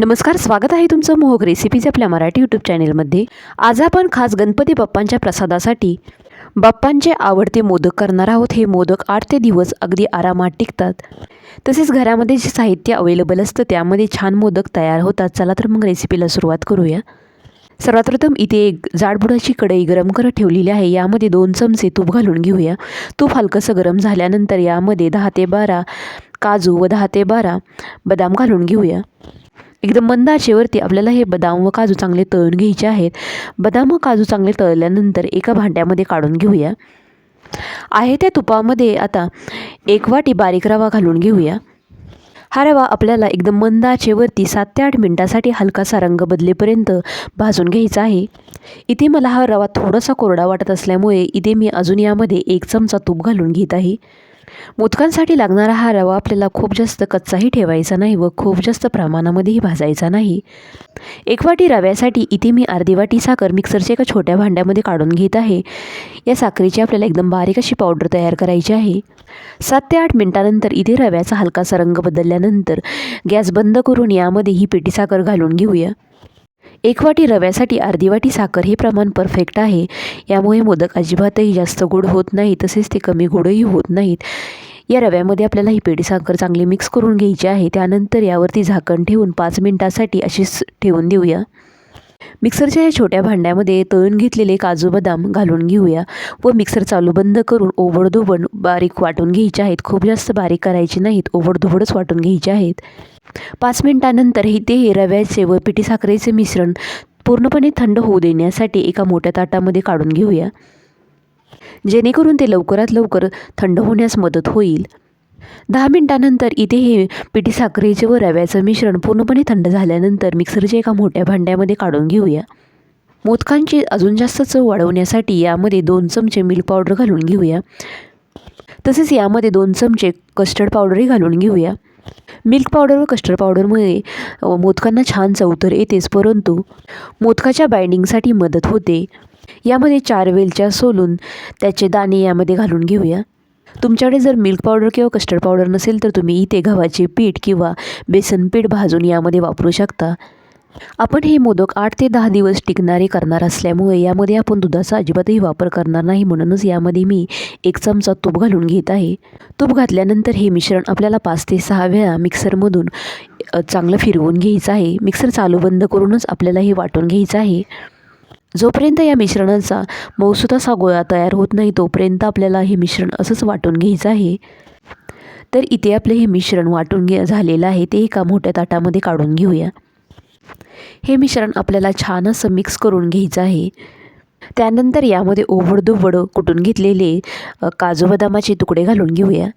नमस्कार स्वागत आहे तुमचं मोहक रेसिपीज आपल्या मराठी यूट्यूब चॅनेलमध्ये आज आपण खास गणपती बाप्पांच्या प्रसादासाठी बाप्पांचे आवडते मोदक करणार आहोत. हे मोदक आठ ते दिवस अगदी आरामात टिकतात. तसेच घरामध्ये जे साहित्य अवेलेबल असतं त्यामध्ये छान मोदक तयार होतात. चला तर मग रेसिपीला सुरुवात करूया. सर्वात प्रथम इथे एक जाडबुडाची कढई गरम करत ठेवलेली आहे. यामध्ये दोन चमचे तूप घालून घेऊया. तूप हलकंसं गरम झाल्यानंतर यामध्ये दहा ते बारा काजू व दहा ते बारा बदाम घालून घेऊया. एकदम मंद आचेवरती आपल्याला हे बदाम व काजू चांगले तळून घ्यायचे आहेत. बदाम व काजू चांगले तळल्यानंतर एका भांड्यामध्ये काढून घेऊया. आहे त्या तुपामध्ये आता एक वाटी बारीक रवा घालून घेऊया. हा रवा आपल्याला एकदम मंद आचेवरती सात ते आठ मिनटासाठी हलकासा रंग बदलेपर्यंत भाजून घ्यायचा आहे. इथे मला हा रवा थोडासा कोरडा वाटत असल्यामुळे इथे मी अजून यामध्ये एक चमचा तूप घालून घेत आहे. मोदकांसाठी लागणारा हा रवा आपल्याला खूप जास्त कच्चाही ठेवायचा नाही व खूप जास्त प्रमाणामध्येही भाजायचा नाही. एक वाटी रव्यासाठी इथे मी अर्धी वाटी साखर मिक्सरच्या एका छोट्या भांड्यामध्ये काढून घेत आहे. या साखरेची आपल्याला एकदम बारीक अशी पावडर तयार करायची आहे. सात ते आठ मिनटानंतर इथे रव्याचा हलकासा रंग बदलल्यानंतर गॅस बंद करून यामध्ये ही पेटी साखर घालून घेऊया. एक वाटी रव्यासाठी अर्धी वाटी साखर हे प्रमाण परफेक्ट आहे. यामुळे मोदक अजिबातही जास्त गोड होत नाही तसेच ते कमी गोडही होत नाहीत. या रव्यामध्ये आपल्याला ही पेढी साखर चांगली मिक्स करून घ्यायची आहे. त्यानंतर यावरती झाकण ठेवून पाच मिनटासाठी अशीच ठेवून देऊया. मिक्सरच्या या छोट्या भांड्यामध्ये तळून घेतलेले काजू बदाम घालून घेऊया व मिक्सर चालू बंद करून ओबडधोबड बारीक वाटून घ्यायचे आहेत. खूप जास्त बारीक करायचे नाहीत ओबडधोबडच वाटून घ्यायचे आहेत. पाच मिनटानंतर हे ते रव्याचे व पिठी साखरेचे मिश्रण पूर्णपणे थंड होऊ देण्यासाठी एका मोठ्या ताटामध्ये काढून घेऊया. जेणेकरून ते लवकरात लवकर थंड होण्यास मदत होईल. दहा मिनटानंतर इथे हे पिठी साखरेचे व रव्याचं मिश्रण पूर्णपणे थंड झाल्यानंतर मिक्सरच्या एका मोठ्या भांड्यामध्ये काढून घेऊया. मोदकांची अजून जास्त चव वाढवण्यासाठी यामध्ये दोन चमचे मिल्क पावडर घालून घेऊया. तसेच यामध्ये दोन चमचे कस्टर्ड पावडरही घालून घेऊया. मिल्क पावडर व कस्टर्ड पावडरमुळे मोदकांना छान चव तर येतेच परंतु मोदकाच्या बाइंडिंगसाठी मदत होते. यामध्ये चार वेलच्या सोलून त्याचे दाणे यामध्ये घालून घेऊया. तुमच्याकडे जर मिल्क पावडर किंवा कस्टर्ड पावडर नसेल तर तुम्ही इथे गव्हाचे पीठ किंवा बेसन पीठ भाजून यामध्ये वापरू शकता. आपण हे मोदक आठ ते दहा दिवस टिकणारे करणार असल्यामुळे यामध्ये आपण दुधाचा अजिबातही वापर करणार नाही म्हणूनच यामध्ये मी एक चमचा तूप घालून घेत आहे. तूप घातल्यानंतर हे मिश्रण आपल्याला पाच ते सहा वेळा मिक्सरमधून चांगलं फिरवून घ्यायचं आहे. मिक्सर चालू बंद करूनच आपल्याला हे वाटून घ्यायचं आहे. जोपर्यंत या मिश्रणाचा मऊसूत असा गोळा तयार होत नाही तोपर्यंत आपल्याला हे मिश्रण असंच वाटून घ्यायचं आहे. तर इथे आपले हे मिश्रण वाटून घे झालेलं आहे. ते एका मोठ्या ताटामध्ये काढून घेऊया. हे मिश्रण आपल्याला छान असं मिक्स करून घ्यायचं आहे. त्यानंतर यामध्ये ओबडधोबड कुटून घेतलेले काजू बदामाचे तुकडे घालून घेऊया.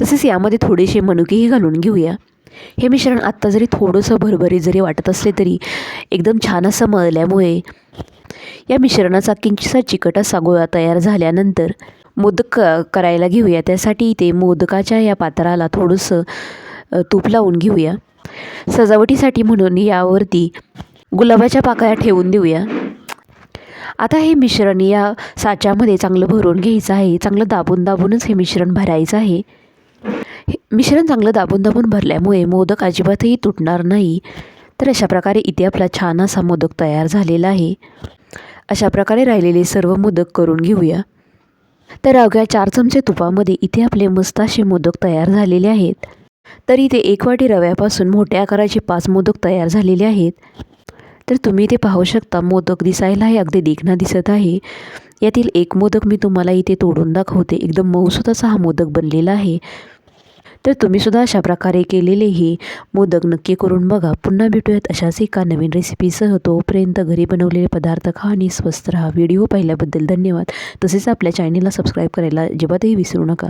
तसेच यामध्ये थोडेसे मनुकेही घालून घेऊया. हे मिश्रण आत्ता जरी थोडंसं भरभरी जरी वाटत असले तरी एकदम छान असं मळल्यामुळे या मिश्रणाचा किंचितसा चिकट असा गोळा तयार झाल्यानंतर मोदक करायला घेऊया. त्यासाठी ते मोदकाच्या या पात्राला थोडंसं तूप लावून घेऊया. सजावटीसाठी म्हणून यावरती गुलाबाच्या पाकळ्या ठेवून देऊया. आता हे मिश्रण या साच्यामध्ये चांगलं भरून घ्यायचं आहे. चांगलं दाबून दाबूनच हे मिश्रण भरायचं आहे. हे मिश्रण चांगलं दाबून दाबून भरल्यामुळे मोदक अजिबातही तुटणार नाही. तर अशा प्रकारे इथे आपला छान असा मोदक तयार झालेला आहे. अशा प्रकारे राहिलेले सर्व मोदक करून घेऊया. तर अवघ्या चार चमचे तुपामध्ये इथे आपले मस्त असे मोदक तयार झालेले आहेत. तर इथे एक वाटी रव्यापासून मोठ्या आकाराचे पाच मोदक तयार झालेले आहेत. तर तुम्ही इथे पाहू शकता मोदक दिसायला हे अगदी देखणा दिसत आहे. यातील एक मोदक मी तुम्हाला इथे तोडून दाखवते. एकदम मऊसूत असा हा मोदक बनलेला आहे. तर तुम्हीसुद्धा अशा प्रकारे केलेले हे मोदक नक्की करून बघा. पुन्हा भेटूयात अशाच एका नवीन रेसिपीसह तोपर्यंत घरी बनवलेले पदार्थ खा आणि स्वस्त राहा. व्हिडिओ पाहिल्याबद्दल धन्यवाद. तसेच आपल्या चॅनेलला सबस्क्राईब करायला अजिबातही विसरू नका.